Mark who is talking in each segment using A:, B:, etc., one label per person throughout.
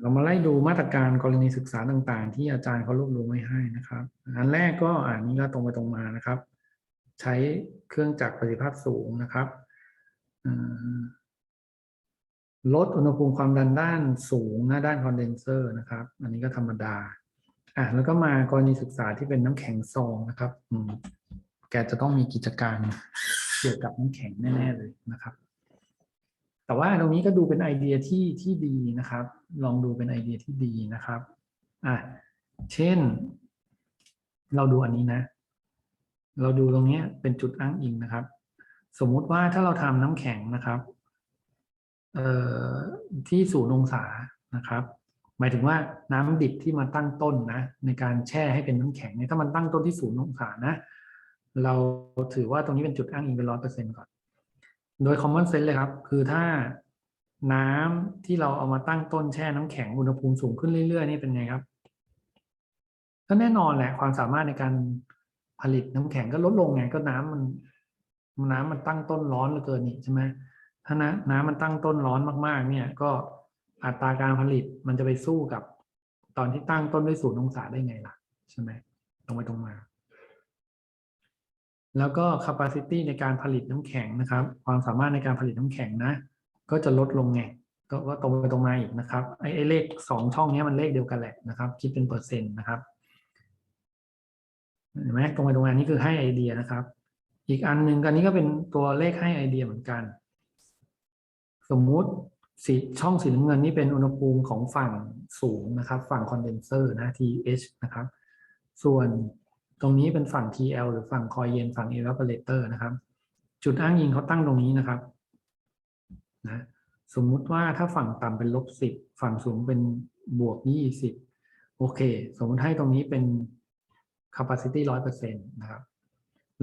A: เรามาไล่ดูมาตรการกรณีศึกษาต่างๆ ที่อาจารย์เขารวบรวมไว้ให้นะครับอันแรกก็อันนี้ก็ตรงไปตรงมานะครับ ใช้เครื่องจักรประสิทธิภาพสูงนะครับลดอุณหภูมิความดันด้านสูงหน้าด้านคอนเดนเซอร์นะครับ อันนี้ก็ธรรมดาอะแล้วก็มากรณีศึกษาที่เป็นน้ำแข็งซองนะครับ อืมแกจะต้องมีกิจการเกี่ยวกับน้ำแข็งแน่ ๆ เลยนะครับ แต่ว่าตรงนี้ก็ดูเป็นไอเดียที่ที่ดีนะครับ ลองดูเป็นไอเดียที่ดีนะครับอะเช่น เราดูอันนี้นะ เราดูตรงเนี้ยเป็นจุดอ้างอิงนะครับ สมมุติว่าถ้าเราทำน้ำแข็งนะครับเอ่อที่ศูนย์องศานะครับ หมายถึงว่าน้ำดิบที่มาตั้งต้นนะ ในการแช่ให้เป็นน้ำแข็งเนี่ยถ้ามันตั้งต้นที่ศูนย์องศานะ เราถือว่าตรงนี้เป็นจุดอ้างอิงเป็นร้อยเปอร์เซ็นก่อน โดย common sense เลยครับ คือถ้าน้ำที่เราเอามาตั้งต้นแช่น้ำแข็งอุณหภูมิสูงขึ้นเรื่อยๆนี่เป็นไงครับ ก็แน่นอนแหละความสามารถในการผลิตน้ำแข็งก็ลดลงไงก็น้ำมัน น้ำมันตั้งต้นร้อนเหลือเกินนี่ใช่ไหมถ้าน้ำน้ำมันตั้งต้นร้อนมากๆ เนี่ย ก็อัตราการผลิตมันจะไปสู้กับ ตอนที่ตั้งต้นด้วยศูนย์องศาได้ไงล่ะ ใช่ไหมตรงไปตรงมา แล้วก็ capacity ในการผลิตน้ำแข็งนะครับ ความสามารถในการผลิตน้ำแข็งนะ ก็จะลดลงไง ก็ตรงไปตรงมาอีกนะครับไอ้ไอเลขสองช่องนี้มันเลขเดียวกันแหละนะครับ คิดเป็นเปอร์เซ็นต์นะครับเห็นไหมตรงไปตรงมานี่คือให้ไอเดียนะครับ อีกอันหนึ่งอันนี้ก็เป็นตัวเลขให้ไอเดียเหมือนกัน สมมุติสีช่องสีน้ำเงินนี่เป็นอุณหภูมิของฝั่งสูงนะครับ ฝั่งคอนเดนเซอร์นะ TH นะครับ ส่วน ตรงนี้เป็นฝั่ง TL หรือฝั่งคอยเย็นฝั่ง evaporator นะครับ จุดอ้างอิงเขาตั้งตรงนี้นะครับนะสมมุติว่าถ้าฝั่งต่ำเป็นลบสิบฝั่งสูงเป็นบวกยี่สิบโอเค สมมติให้ตรงนี้เป็น capacity ร้อยเปอร์เซ็นต์นะครับ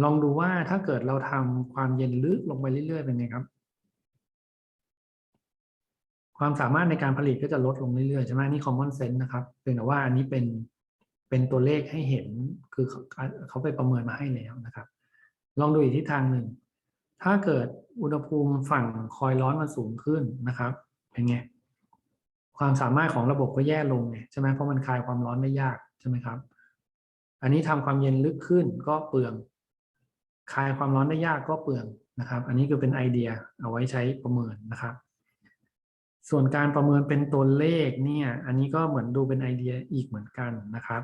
A: ลองดูว่าถ้าเกิดเราทำความเย็นลึกลงไปเรื่อยๆเป็นไงครับ ความสามารถในการผลิตก็จะลดลงเรื่อยๆใช่ไหมนี่ common sense นะครับเพียงแต่ว่าอันนี้เป็น เป็นตัวเลขให้เห็นคือเขาเขาไปประเมินมาให้แล้วนะครับ ลองดูอีกทิศทางหนึ่ง ถ้าเกิดอุณหภูมิฝั่งคอยร้อนมันสูงขึ้นนะครับ เป็นไง ความสามารถของระบบก็แย่ลงไงใช่ไหมเพราะมันคลายความร้อนได้ยากใช่ไหมครับ อันนี้ทำความเย็นลึกขึ้นก็เปลือง คลายความร้อนได้ยากก็เปลืองนะครับ อันนี้คือเป็นไอเดียเอาไว้ใช้ประเมินนะครับส่วนการประเมินเป็นตัวเลขเนี่ย อันนี้ก็เหมือนดูเป็นไอเดียอีกเหมือนกันนะครับ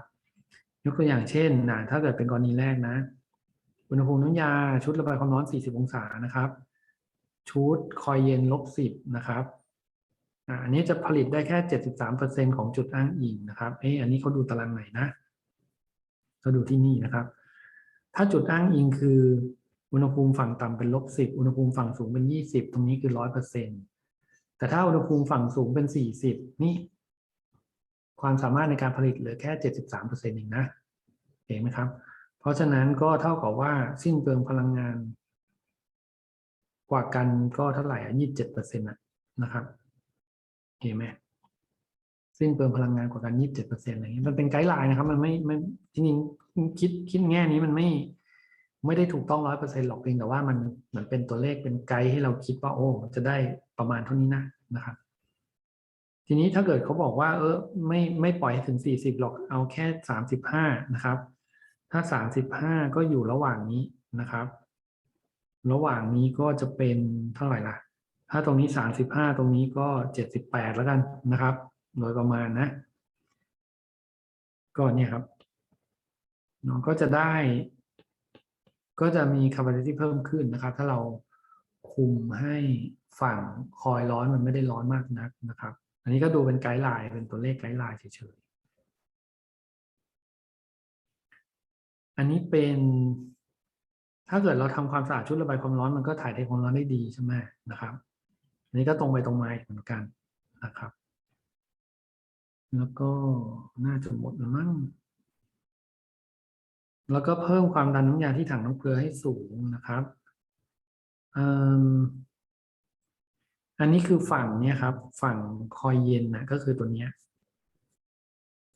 A: ยกตัวอย่างเช่นนะถ้าเกิดเป็นกรณีแรกนะ อุณหภูมิน้ำยาชุดระบายความร้อน 40 องศานะครับ ชุดคอยเย็นลบ 10 นะครับอันนี้จะผลิตได้แค่ 73%ของจุดอ้างอิงนะครับเอ๊ะอันนี้เขาดูตารางไหนนะเขาดูที่นี่นะครับ ถ้าจุดอ้างอิงคือ อุณหภูมิฝั่งต่ำเป็นลบ10 อุณหภูมิฝั่งสูงเป็น 20 ตรงนี้คือ 100%แต่ถ้าอุณหภูมิฝั่งสูงเป็น 40 นี่ ความสามารถในการผลิตเหลือแค่ 73%เองนะเห็นไหมครับ เพราะฉะนั้นก็เท่ากับว่าสิ้นเปลืองพลังงาน กว่ากันก็เท่าไหร่อะยี่สิบเจ็ดเปอร์เซ็นต์นะครับ เห็นไหมสิ้นเปลืองพลังงานกว่ากันยี่สิบเจ็ดเปอร์เซ็นต์อะไรเงี้ยมันเป็นไกด์ไลน์นะครับ มันไม่ไม่จริงๆคิดคิดแง่นี้มันไม่ไม่ได้ถูกต้องร้อยเปอร์เซ็นต์หรอกเพียงแต่ว่ามันเหมือนเป็นตัวเลขเป็นไกด์ให้เราคิดว่าโอ้จะได้ประมาณเท่านี้นะนะครับ ทีนี้ถ้าเกิดเขาบอกว่า เออไม่ไม่ปล่อยให้ถึงสี่สิบหรอกเอาแค่สามสิบห้านะครับ ถ้าสามสิบห้าก็อยู่ระหว่างนี้นะครับ ระหว่างนี้ก็จะเป็นเท่าไหร่ล่ะ ถ้าตรงนี้สามสิบห้าตรงนี้ก็เจ็ดสิบแปดแล้วกันนะครับ โดยประมาณนะ ก็เนี่ยครับเนาะก็จะได้ ก็จะมี capacity เพิ่มขึ้นนะครับ ถ้าเราคุมให้ฝั่งคอยร้อนมันไม่ได้ร้อนมากนักนะครับ อันนี้ก็ดูเป็นไกด์ไลน์เป็นตัวเลขไกด์ไลน์เฉยๆ อันนี้เป็นถ้าเกิดเราทำความสะอาดชุดระบายความร้อนมันก็ถ่ายเทความร้อนได้ดีใช่ไหมนะครับ อันนี้ก็ตรงไปตรงมาเหมือนกันนะครับ แล้วก็น่าจะหมดแล้วมั้งแล้วก็เพิ่มความดันน้ำยาที่ถังน้ำเกลือให้สูงนะครับ อันนี้คือฝั่งเนี่ยครับ ฝั่งคอยเย็นนะก็คือตัวเนี้ย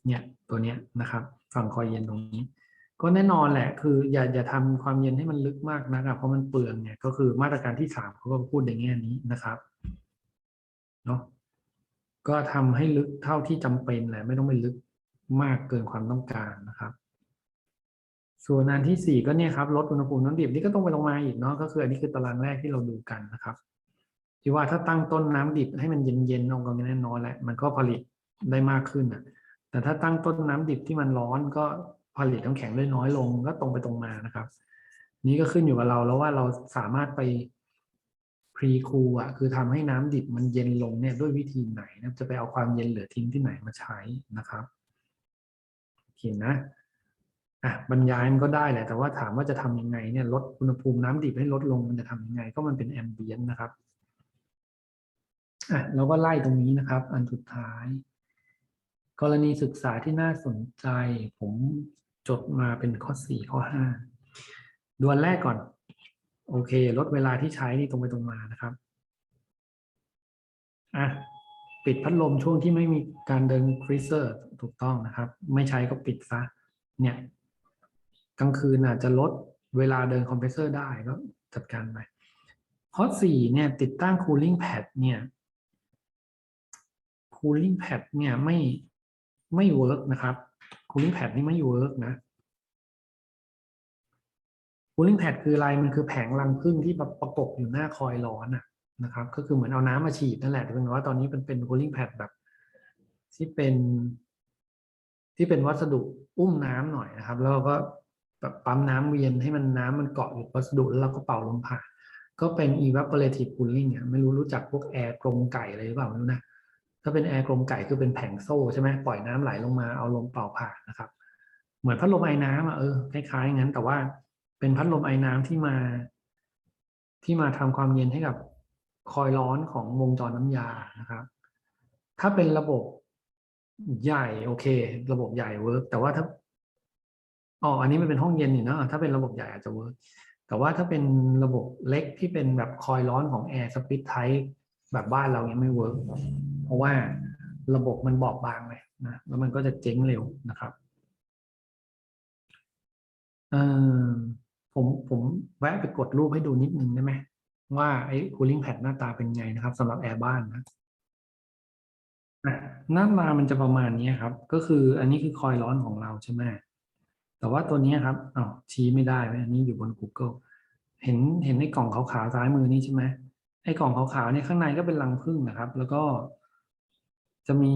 A: เนี่ยตัวเนี้ยนะครับ ฝั่งคอยเย็นตรงนี้ ก็แน่นอนแหละ คืออย่าอย่าทำความเย็นให้มันลึกมากนะครับ เพราะมันเปลืองเนี่ยก็คือมาตรการที่สามเขาก็พูดในแง่นี้นะครับเนาะก็ทำให้ลึกเท่าที่จำเป็นแหละไม่ต้องไปลึกมากเกินความต้องการนะครับ ส่วนอันที่สี่ก็เนี่ยครับลดอุณหภูมิน้ำดิบนี่ก็ต้องไปลงมาอีกเนาะก็คืออันนี้คือตารางแรกที่เราดูกันนะครับ ที่ว่าถ้าตั้งต้นน้ำดิบให้มันเย็นๆลงกันแน่นอนแหละมันก็ผลิตได้มากขึ้นอะ แต่ถ้าตั้งต้นน้ำดิบที่มันร้อนก็ผลิตน้ำแข็งได้น้อยลงก็ตรงไปตรงมานะครับ นี่ก็ขึ้นอยู่กับเราแล้วว่าเราสามารถไปพรีคูอะคือทำให้น้ำดิบมันเย็นลงเนี่ยด้วยวิธีไหนนะจะไปเอาความเย็นเหลือทิ้งที่ไหนมาใช้นะครับโอเคนะอะบรรยายมันก็ได้แหละแต่ว่าถามว่าจะทำยังไงเนี่ยลดอุณหภูมิน้ำดิบให้ลดลงมันจะทำยังไง ก็มันเป็นแอมเบียนนะครับ อะเราก็ไล่ตรงนี้นะครับ อันสุดท้าย กรณีศึกษาที่น่าสนใจ ผมจดมาเป็นข้อสี่ข้อห้าดวนแรกก่อน โอเค ลดเวลาที่ใช้นี่ตรงไปตรงมานะครับอะปิดพัดลมช่วงที่ไม่มีการเดินฟรีเซอร์ถูกต้องนะครับ ไม่ใช้ก็ปิดซะ เนี่ยกลางคืนอาจจะลดเวลาเดินคอมเพรสเซอร์ได้ก็จัดการไปข้อสี่เนี่ยติดตั้ง cooling pad เนี่ย cooling pad เนี่ยไม่ไม่เวิร์กนะครับ cooling pad นี่ไม่เวิร์กนะ cooling pad คืออะไรมันคือแผงรังผึ้งที่แบบประกบอยู่หน้าคอยร้อนอะนะครับ ก็คือเหมือนเอาน้ำมาฉีดนั่นแหละแต่เป็นว่าตอนนี้เป็นเป็น cooling pad แบบ ที่เป็น ที่เป็นวัสดุอุ้มน้ำหน่อยนะครับ แล้วเราก็แบบปั๊มน้ำเวียนให้มันน้ำมันเกาะอยู่วัสดุแล้วเราก็เป่าลมผ่านก็เป็น evaporative cooling อะไม่รู้รู้จักพวกแอร์กรงไก่อะไรหรือเปล่าไม่รู้นะ ถ้าเป็นแอร์กรงไก่คือเป็นแผงโซ่ใช่ไหมปล่อยน้ำไหลลงมาเอาลมเป่าผ่านนะครับ เหมือนพัดลมไอ้น้ำอะเออคล้ายๆงั้น แต่ว่าเป็นพัดลมไอ้น้ำที่มา ที่มาทำความเย็นให้กับคอยร้อนของวงจรน้ำยานะครับ ถ้าเป็นระบบใหญ่โอเค ระบบใหญ่เวิร์กแต่ว่าถ้าอ๋ออันนี้มันเป็นห้องเย็นนี่เนาะถ้าเป็นระบบใหญ่อาจจะเวิร์กแต่ว่าถ้าเป็นระบบเล็กที่เป็นแบบคอยร้อนของแอร์สปิทไทป์ แบบบ้านเรายังไม่เวิร์กเพราะว่าระบบมันบอบบางเลยนะแล้วมันก็จะเจ๊งเร็วนะครับเออผมผมแวะไปกดรูปให้ดูนิดนึงได้ไหมว่าไอ้ cooling pad หน้าตาเป็นไงนะครับสำหรับแอร์บ้านนะอะหน้าตามันจะประมาณนี้ครับ ก็คืออันนี้คือคอยร้อนของเราใช่ไหมแต่ว่าตัวนี้ครับอ๋อชี้ไม่ได้ไหมอันนี้อยู่บน Google เห็นเห็นในกล่องขาวๆซ้ายมือนี่ใช่ไหม ไอ้กล่องขาวๆเนี่ยข้างในก็เป็นรังผึ้งนะครับ แล้วก็ จะมี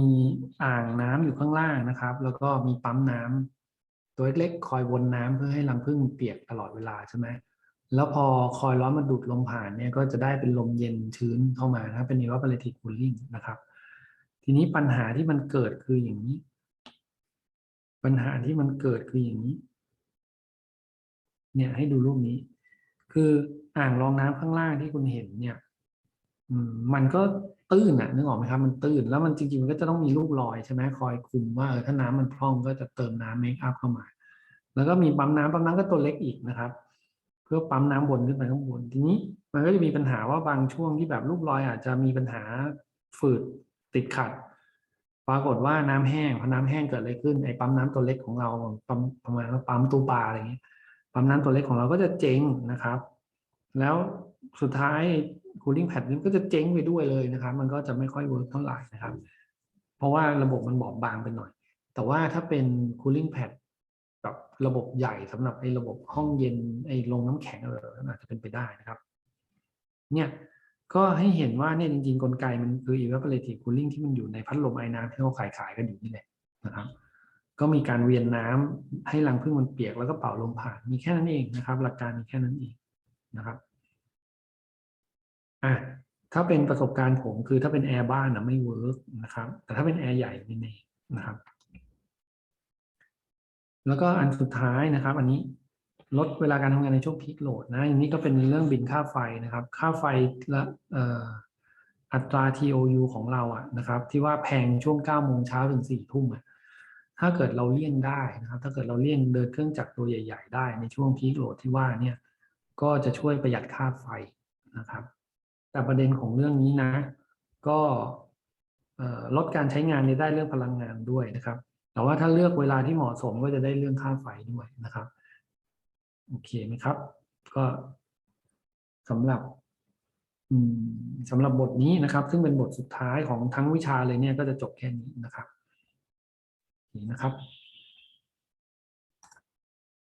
A: อ่างน้ำอยู่ข้างล่างนะครับ แล้วก็มีปั๊มน้ำตัวเล็กๆคอยวนน้ำเพื่อให้รังผึ้งเปียกตลอดเวลาใช่ไหมแล้วพอคอยร้อนมันดูดลมผ่านเนี่ยก็จะได้เป็นลมเย็นชื้นเข้ามานะครับเป็น evaporative cooling นะครับ ทีนี้ปัญหาที่มันเกิดคืออย่างนี้ ปัญหาที่มันเกิดคืออย่างนี้ เนี่ยให้ดูรูปนี้ คืออ่างรองน้ำข้างล่างที่คุณเห็นเนี่ย มันก็ตื้นอะนึกออกไหมครับ มันตื้นแล้วมันจริงๆมันก็จะต้องมีรูปรอยใช่ไหมคอยคุมว่าเออถ้าน้ำมันพร่องก็จะเติมน้ำเมคอัพเข้ามา แล้วก็มีปั๊มน้ำปั๊มน้ำก็ตัวเล็กอีกนะครับ เพื่อปั๊มน้ำวนขึ้นไปข้างบนทีนี้มันก็จะมีปัญหาว่าบางช่วงที่แบบรูปรอยอาจจะมีปัญหาฝืดติดขัด ปรากฏว่าน้ำแห้งพอน้ำแห้งเกิดอะไรขึ้นไอ้ปั๊มน้ำตัวเล็กของเราปั๊มประมาณว่าปั๊มตู้ปลาอะไรอย่างเงี้ยปั๊มน้ำตัวเล็กของเราก็จะเจ๊งนะครับ แล้วสุดท้าย cooling pad นี้ก็จะเจ๊งไปด้วยเลยนะครับ มันก็จะไม่ค่อยเวิร์กเท่าไหร่นะครับ เพราะว่าระบบมันบอบบางไปหน่อย แต่ว่าถ้าเป็น cooling pad กับระบบใหญ่สำหรับไอ้ระบบห้องเย็นไอ้โรงน้ำแข็งอะไรนั่นอาจจะเป็นไปได้นะครับ เนี่ยก็ให้เห็นว่าเนี่ยจริงๆ กลไกมันคือ evaporative cooling ที่มันอยู่ในพัดลมไอ้น้ำที่เขาขายขายกันอยู่นี่แหละนะครับ ก็มีการเวียนน้ำให้รังผึ้งมันเปียกแล้วก็เป่าลมผ่านมีแค่นั้นเองนะครับ หลักการมีแค่นั้นเองนะครับ อะถ้าเป็นประสบการณ์ผมคือถ้าเป็นแอร์บ้านนะไม่เวิร์กนะครับ แต่ถ้าเป็นแอร์ใหญ่นี่เองนะครับ แล้วก็อันสุดท้ายนะครับ อันนี้ลดเวลาการทำงานในช่วงพีคโหลดนะอันนี้ก็เป็นเรื่องบินค่าไฟนะครับ ค่าไฟและอัตรา TOU ของเราอะนะครับ ที่ว่าแพงช่วง9โมงเช้าถึง4ทุ่มอะถ้าเกิดเราเลี่ยงได้นะครับ ถ้าเกิดเราเลี่ยงเดินเครื่องจักรตัวใหญ่ ๆ ได้ในช่วงพีคโหลดที่ว่าเนี่ยก็จะช่วยประหยัดค่าไฟนะครับ แต่ประเด็นของเรื่องนี้นะ ก็ลดการใช้งานในได้เรื่องพลังงานด้วยนะครับ แต่ว่าถ้าเลือกเวลาที่เหมาะสมก็จะได้เรื่องค่าไฟด้วยนะครับโอเคไหมครับ ก็สำหรับสำหรับบทนี้นะครับ ซึ่งเป็นบทสุดท้ายของทั้งวิชาเลยเนี่ยก็จะจบแค่นี้นะครับนี่นะครับ